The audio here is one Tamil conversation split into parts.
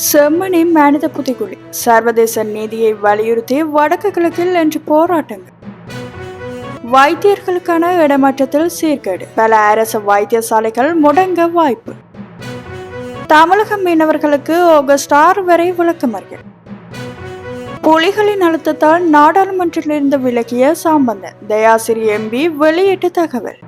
செம்மனி மனித புதைகுழி. சர்வதேச நீதியை வலியுறுத்தி வடக்கு கிழக்கில் இன்று போராட்டங்கள். வைத்தியர்களுக்கான இடமாற்றத்தில் சீர்கேடு. பல அரசு வைத்தியசாலைகள் முடங்க வாய்ப்பு. தமிழக மீனவர்களுக்கு ஆகஸ்ட் ஆறு வரை விளக்கமறியல். புலிகளின் அழுத்தத்தால் நாடாளுமன்றத்திலிருந்து விலகிய சாம்பந்தன். தயாசிரி எம்பி வெளியிட்ட தகவல்.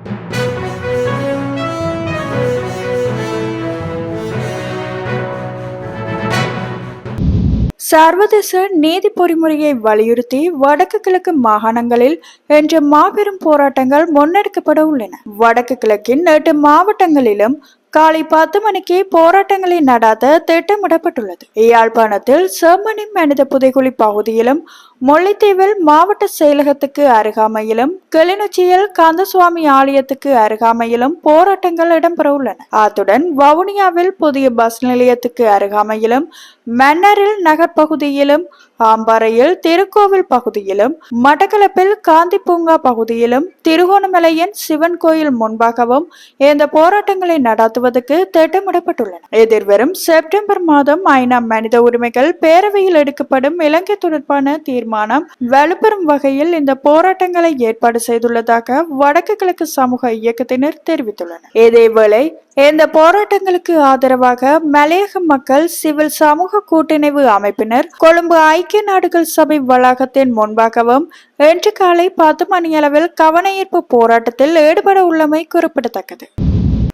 சர்வதேச நீதி பொறிமுறையை வலியுறுத்தி வடக்கு கிழக்கு மாகாணங்களில் இன்று மாபெரும் போராட்டங்கள் முன்னெடுக்கப்பட உள்ளன. வடக்கு கிழக்கின் எட்டு மாவட்டங்களிலும் காலை பத்து மணிக்கு போராட்டங்களை நடாத்த திட்டமிடப்பட்டுள்ளது. யாழ்ப்பாணத்தில் செம்மணி மனித புதைகுழி பகுதியிலும் முல்லைத்தீவில் மாவட்ட செயலகத்துக்கு அருகாமையிலும் கிளிநொச்சியில் கந்தசுவாமி ஆலயத்துக்கு அருகாமையிலும் போராட்டங்கள் இடம்பெற உள்ளன. அத்துடன் வவுனியாவில் புதிய பஸ் நிலையத்துக்கு அருகாமையிலும் மன்னரில் நகர் பகுதியிலும் ஆம்பாறையில் திருக்கோவில் பகுதியிலும் மட்டக்களப்பில் காந்தி பூங்கா பகுதியிலும் திருகோணமலையின் சிவன் கோயில் முன்பாகவும் இந்த போராட்டங்களை நடத்துவதற்கு திட்டமிடப்பட்டுள்ளன. எதிர்வரும் செப்டம்பர் மாதம் ஐநா மனித உரிமைகள் பேரவையில் எடுக்கப்படும் இலங்கை தொடர்பான தீர்மானம் வலுப்பெறும் வகையில் இந்த போராட்டங்களை ஏற்பாடு செய்துள்ளதாக வடக்கு கிழக்கு சமூக இயக்கத்தினர் தெரிவித்துள்ளனர். இதேவேளை இந்த போராட்டங்களுக்கு ஆதரவாக மலையக மக்கள் சிவில் சமூக கூட்டிணைவு அமைப்பினர் கொழும்பு ஐக்கிய நாடுகள் சபை வளாகத்தின் முன்பாகவும் இன்று காலை பத்து மணியளவில் கவனஈர்ப்பு போராட்டத்தில் ஈடுபட உள்ளமை குறிப்பிடத்தக்கது.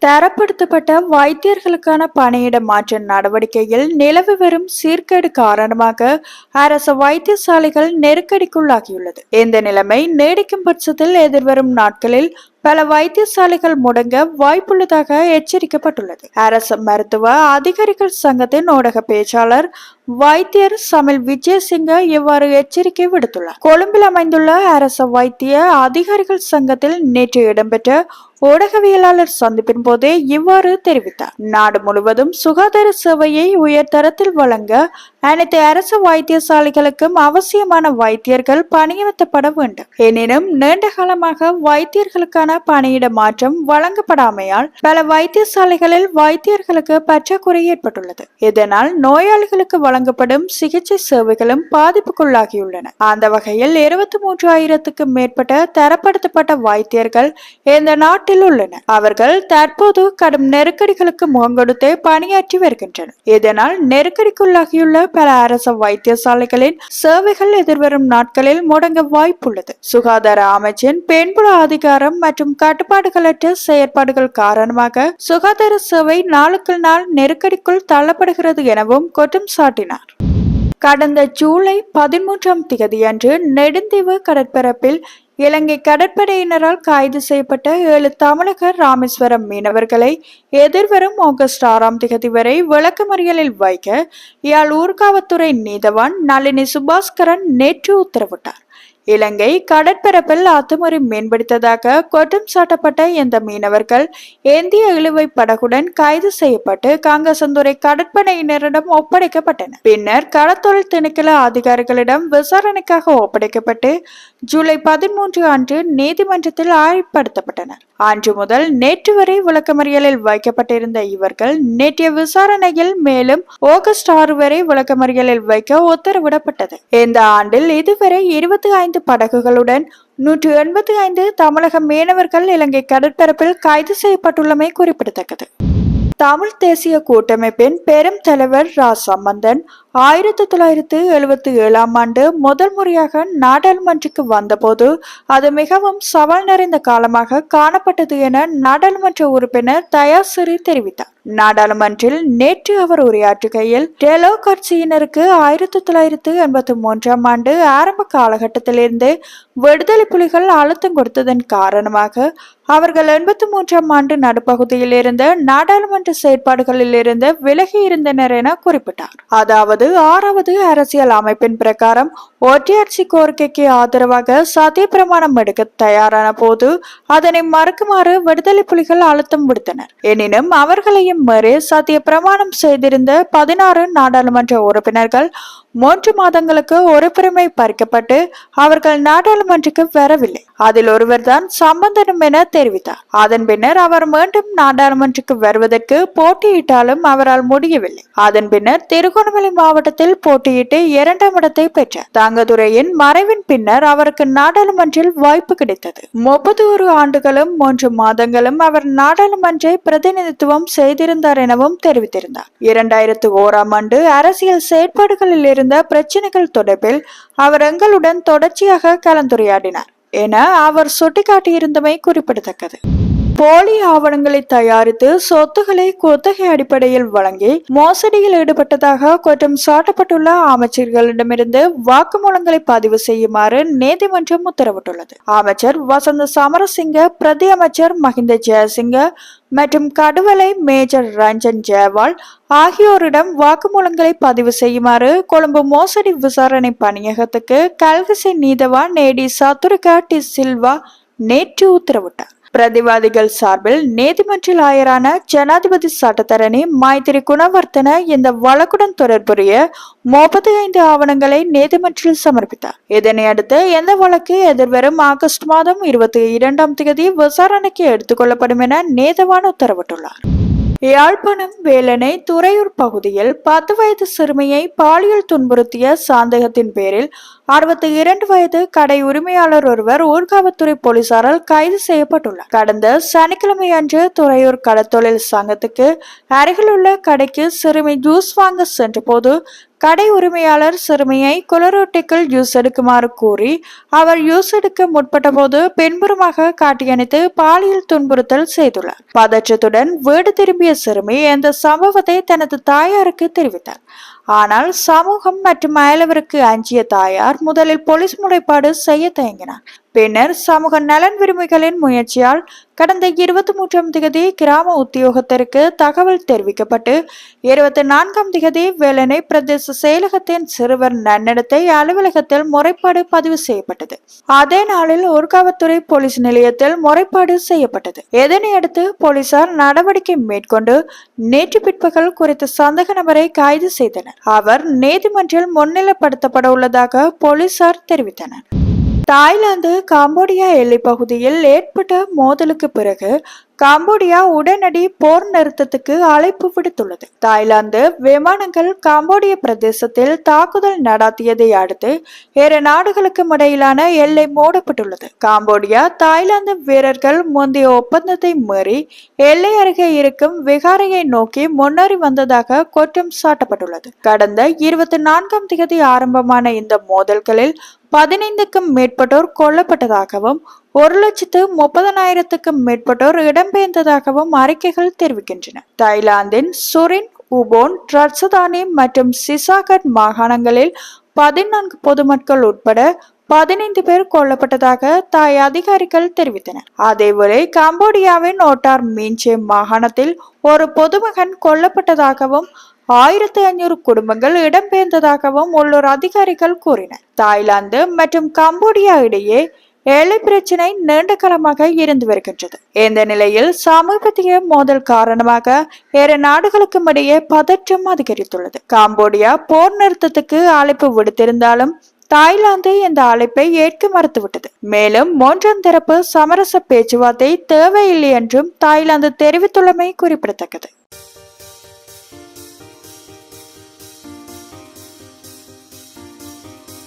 தரப்படுத்தப்பட்ட வைத்தியர்களுக்கான பணியிட மாற்ற நடவடிக்கையில் நிலவி வரும் சீர்கேடு காரணமாக அரசு வைத்தியசாலைகள் நெருக்கடிக்குள்ளாகியுள்ளது. இந்த நிலைமை நீடிக்கும் பட்சத்தில் எதிர்வரும் நாட்களில் பல வைத்தியசாலைகள் முடங்க வாய்ப்புள்ளதாக எச்சரிக்கப்பட்டுள்ளது. அரசு மருத்துவ அதிகாரிகள் சங்கத்தின் ஊடக பேச்சாளர் வைத்தியர் சமில் விஜயசிங்க இவ்வாறு எச்சரிக்கை விடுத்துள்ளார். கொழும்பில் அமைந்துள்ள அரசு வைத்திய அதிகாரிகள் சங்கத்தில் நேற்று இடம்பெற்ற ஊடகவியலாளர் சந்திப்பின் போதே இவ்வாறு தெரிவித்தார். நாடு முழுவதும் சுகாதார சேவையை உயர் தரத்தில் வழங்க அனைத்து அரசு வைத்தியசாலைகளுக்கும் அவசியமான வைத்தியர்கள் பணியமர்த்தப்பட வேண்டும். எனினும் நீண்ட காலமாக வைத்தியர்களுக்கான பணியிட மாற்றம் வழங்கப்படாமையால் பல வைத்தியசாலைகளில் வைத்தியர்களுக்கு பற்றாக்குறை ஏற்பட்டுள்ளது. இதனால் நோயாளிகளுக்கு வழங்கப்படும் சிகிச்சை சேவைகளும் பாதிப்புக்குள்ளாகியுள்ளன. அந்த வகையில் இருபத்தி மூன்று ஆயிரத்துக்கும் மேற்பட்ட தரப்படுத்தப்பட்ட வைத்தியர்கள் இந்த நாட்டில் உள்ளன. அவர்கள் தற்போது கடும் நெருக்கடிகளுக்கு முகம் கொடுத்து பணியாற்றி வருகின்றனர். இதனால் நெருக்கடிக்குள்ளாகியுள்ள பல அரசு வைத்தியசாலைகளின் சேவைகள் எதிர்வரும் நாட்களில் முடங்க வாய்ப்புள்ளது. சுகாதார அமைச்சின் பெண்புல அதிகாரம் மற்றும் கட்டுப்பாடுகளற்ற செயற்பாடுகள் காரணமாக சுகாதார சேவை நாளுக்கு நாள் நெருக்கடிக்குள் தள்ளப்படுகிறது எனவும் குற்றம் சாட்டினார். கடந்த ஜூலை பதிமூன்றாம் தேதியன்று நெடுந்தீவு கடற்பரப்பில் இலங்கை கடற்படையினரால் கைது செய்யப்பட்ட ஏழு தமிழக ராமேஸ்வரம் மீனவர்களை எதிர்வரும் ஆகஸ்ட் ஆறாம் தேதி வரை விளக்கமறியலில் வைக்க யாழ் ஊர்காவத்துறை நீதவான் நளினி சுபாஸ்கரன் நேற்று உத்தரவிட்டார். இலங்கை கடற்பரப்பில் அத்துமுறை மேம்படுத்ததாக குற்றம் சாட்டப்பட்ட இந்த மீனவர்கள் இந்திய இழுவை படகுடன் கைது செய்யப்பட்டு காங்கசந்துறை கடற்படையினரிடம் ஒப்படைக்கப்பட்டனர். பின்னர் கடத்தொழில் திணைக்கள அதிகாரிகளிடம் விசாரணைக்காக ஒப்படைக்கப்பட்டு ஜூலை பதிமூன்று அன்று நீதிமன்றத்தில் ஆய்வுபடுத்தப்பட்டனர் அன்று முதல் நேற்று வரை விளக்கமறியலில் வைக்கப்பட்டிருந்த இவர்கள் நேற்றைய விசாரணையில் மேலும் ஆகஸ்ட் ஆறு வரை விளக்கமறியலில் வைக்க உத்தரவிடப்பட்டது. இந்த ஆண்டில் இதுவரை இருபத்தி ஐந்து படகுகளுடன் நூற்றி எண்பத்தி ஐந்து தமிழக மீனவர்கள் இலங்கை கடற்பரப்பில் கைது செய்யப்பட்டுள்ளமை குறிப்பிடத்தக்கது. தமிழ் தேசிய கூட்டமைப்பின் பெரும் தலைவர் ரா. சம்பந்தன் ஆயிரத்தி தொள்ளாயிரத்தி எழுபத்தி ஏழாம் ஆண்டு முதல் முறையாக நாடாளுமன்றக்கு வந்தபோது அது மிகவும் சவால் நிறைந்த காலமாக காணப்பட்டது என நாடாளுமன்ற உறுப்பினர் தயாசிரி தெரிவித்தார். நாடாளுமன்றில் நேற்று அவர் உரையாற்றுகையில் டெலோ கட்சியினருக்கு ஆயிரத்தி தொள்ளாயிரத்து எண்பத்தி மூன்றாம் ஆண்டு ஆரம்ப காலகட்டத்திலிருந்து விடுதலை புலிகள் அழுத்தம் கொடுத்ததன் காரணமாக அவர்கள் எண்பத்தி மூன்றாம் ஆண்டு நடுப்பகுதியில் இருந்த நாடாளுமன்ற செயற்பாடுகளில் இருந்து விலகி இருந்தனர் என குறிப்பிட்டார். அதாவது ஆறாவது அரசியல் அமைப்பின் பிரகாரம் ஒற்றையாட்சி கோரிக்கைக்கு ஆதரவாக சத்திய பிரமாணம் எடுக்க தயாரான போது அதனை மறுக்குமாறு விடுதலை புலிகள் அழுத்தம் விடுத்தனர். எனினும் அவர்களையும் மறு சத்திய பிரமாணம் செய்திருந்த பதினாறு நாடாளுமன்ற உறுப்பினர்கள் மூன்று மாதங்களுக்கு உறுப்புரிமை பறிக்கப்பட்டு அவர்கள் நாடாளுமன்றக்கு வரவில்லை. அதில் ஒருவர்தான் சம்பந்தனும் என தெரிவித்தார். அதன் பின்னர் அவர் மீண்டும் நாடாளுமன்றக்கு வருவதற்கு போட்டியிட்டாலும் அவரால் முடியவில்லை. அதன் பின்னர் திருகோணமலை மாவட்டத்தில் போட்டியிட்டு இரண்டாம் இடத்தை பெற்றார். தங்கதுரையின் மறைவின் பின்னர் அவருக்கு நாடாளுமன்றில் வாய்ப்பு கிடைத்தது. முப்பத்தி ஒரு ஆண்டுகளும் மூன்று மாதங்களும் அவர் நாடாளுமன்றை பிரதிநிதித்துவம் செய்திருந்தார் எனவும் தெரிவித்திருந்தார். இரண்டாயிரத்து ஓராம் ஆண்டு அரசியல் செயற்பாடுகளில் இருந்த பிரச்சனைகள் தொடர்பில் அவர் எங்களுடன் தொடர்ச்சியாக கலந்துரையாடினார் என அவர் சுட்டிக்காட்டியிருந்தமை குறிப்பிடத்தக்கது. போலி ஆவணங்களை தயாரித்து சொத்துக்களை குத்தகை அடிப்படையில் வழங்கி மோசடியில் ஈடுபட்டதாக குற்றம் சாட்டப்பட்டுள்ள அமைச்சர்களிடமிருந்து வாக்குமூலங்களை பதிவு செய்யுமாறு நீதிமன்றம் உத்தரவிட்டுள்ளது. அமைச்சர் வசந்த சமரசிங்க பிரதி அமைச்சர் மஹிந்த ஜெயசிங்க மற்றும் கடுவலை மேஜர் ரஞ்சன் ஜெயவால் ஆகியோரிடம் வாக்குமூலங்களை பதிவு செய்யுமாறு கொழும்பு மோசடி விசாரணை பணியகத்துக்கு கல்கசி நீதவா நேடி சத்துருகா டி சில்வா நேற்று உத்தரவிட்டார். பிரதிவாதிகள் சார்பில் நீதிமன்றில் ஆயரான ஜனாதிபதி சட்டத்தரணி மைத்திரி குணவர்த்தன இந்த வழக்குடன் தொடர்புடைய முப்பத்தி ஐந்து ஆவணங்களை நீதிமன்றில் சமர்ப்பித்தார். இதனை அடுத்து இந்த வழக்கு எதிர்வரும் ஆகஸ்ட் மாதம் இருபத்தி இரண்டாம் தேதி விசாரணைக்கு எடுத்துக் கொள்ளப்படும் என நீதவான் உத்தரவிட்டுள்ளார். யாழ்ப்பாணம் வேலனை துறையூர் பகுதியில் பத்து வயது சிறுமியை பாலியல் துன்புறுத்திய சந்தேகத்தின் பேரில் அறுபத்தி இரண்டு வயது கடை உரிமையாளர் ஒருவர் ஊர்காவத்துறை போலீசாரால் கைது செய்யப்பட்டுள்ளார். கடந்த சனிக்கிழமை அன்று துறையூர் கடத்தொழில் சங்கத்துக்கு அருகிலுள்ள கடைக்கு சிறுமி ஜூஸ் வாங்க சென்றபோது கடை உரிமையாளர் சிறுமியை கொலரோட்டிக்கல் ஜூஸ் எடுக்குமாறு கூறி அவர் ஜூஸ் எடுக்க முற்பட்ட போது பின்புறமாக காட்டியணித்து பாலியல் துன்புறுத்தல் செய்துள்ளார். பதற்றத்துடன் வீடு திரும்பிய சிறுமி இந்த சம்பவத்தை தனது தாயாருக்கு தெரிவித்தார். ஆனால் சமூகம் மற்றும் அயலவருக்கு அஞ்சிய தாயார் முதலில் போலீஸ் முறைப்பாடு செய்ய தயங்கினார் பின்னர் சமூக நலன் விரும்பிகளின் முயற்சியால் கடந்த இருபத்தி மூன்றாம் திகதி கிராம உத்தியோகத்திற்கு தகவல் தெரிவிக்கப்பட்டு இருபத்தி நான்காம் திகதி வேலனை பிரதேச செயலகத்தின் சிறுவர் நன்னடத்தை அலுவலகத்தில் முறைப்பாடு பதிவு செய்யப்பட்டது. அதே நாளில் ஊர்காவத்துறை போலீஸ் நிலையத்தில் முறைப்பாடு செய்யப்பட்டது. இதனையடுத்து போலீசார் நடவடிக்கை மேற்கொண்டு நேற்று பிற்பகல் குறித்த சந்தேக நபரை கைது செய்தனர். அவர் நீதிமன்றில் முன்னிலைப்படுத்தப்பட உள்ளதாக போலீசார் தெரிவித்தனர். தாய்லாந்து காம்போடியா எல்லை பகுதியில் ஏற்பட்ட மோதலுக்கு பிறகு காம்போடியா உடனடி போர் நிறுத்தத்துக்கு அழைப்பு விடுத்துள்ளது. தாய்லாந்து விமானங்கள் காம்போடிய பிரதேசத்தில் தாக்குதல் நடாத்தியதை அடுத்து இரு நாடுகளுக்கும் இடையிலான எல்லை மூடப்பட்டுள்ளது. காம்போடியா தாய்லாந்து வீரர்கள் முந்தைய ஒப்பந்தத்தை மீறி எல்லை அருகே இருக்கும் விகாரையை நோக்கி முன்னேறி வந்ததாக குற்றம் சாட்டப்பட்டுள்ளது. கடந்த இருபத்தி நான்காம் தேதி ஆரம்பமான இந்த மோதல்களில் பதினைந்துக்கும் மேற்பட்டோர் கொல்லப்பட்டதாகவும் ஒரு லட்சத்து முப்பதனாயிரத்துக்கும் மேற்பட்டோர் இடம்பெயர்ந்ததாகவும் அறிக்கைகள் தெரிவிக்கின்றன. தாய்லாந்தின் சுரின் உபோன் ரட்சதானி மற்றும் சிசாகட் மாகாணங்களில் பதினான்கு பொதுமக்கள் உட்பட பதினைந்து பேர் கொல்லப்பட்டதாக தாய் அதிகாரிகள் தெரிவித்தனர். அதேவேளை கம்போடியாவின் ஓட்டார் மீன்சே மாகாணத்தில் ஒரு பொதுமகன் கொல்லப்பட்டதாகவும் ஆயிரத்தி ஐநூறு குடும்பங்கள் இடம்பெயர்ந்ததாகவும் உள்ளூர் அதிகாரிகள் கூறினர். தாய்லாந்து மற்றும் கம்போடியா இடையே ஏழை பிரச்சினை நீண்ட காலமாக இருந்து வருகின்றது. இந்த நிலையில் சமீபத்திய மோதல் காரணமாக இரு நாடுகளுக்கும் இடையே பதற்றம் அதிகரித்துள்ளது. காம்போடியா போர் நிறுத்தத்துக்கு அழைப்பு விடுத்திருந்தாலும் தாய்லாந்து இந்த அழைப்பை ஏற்க மறுத்துவிட்டது. மேலும் மூன்றாம் தரப்பு சமரச பேச்சுவார்த்தை தேவையில்லை என்றும் தாய்லாந்து தெரிவித்துள்ளமை குறிப்பிடத்தக்கது.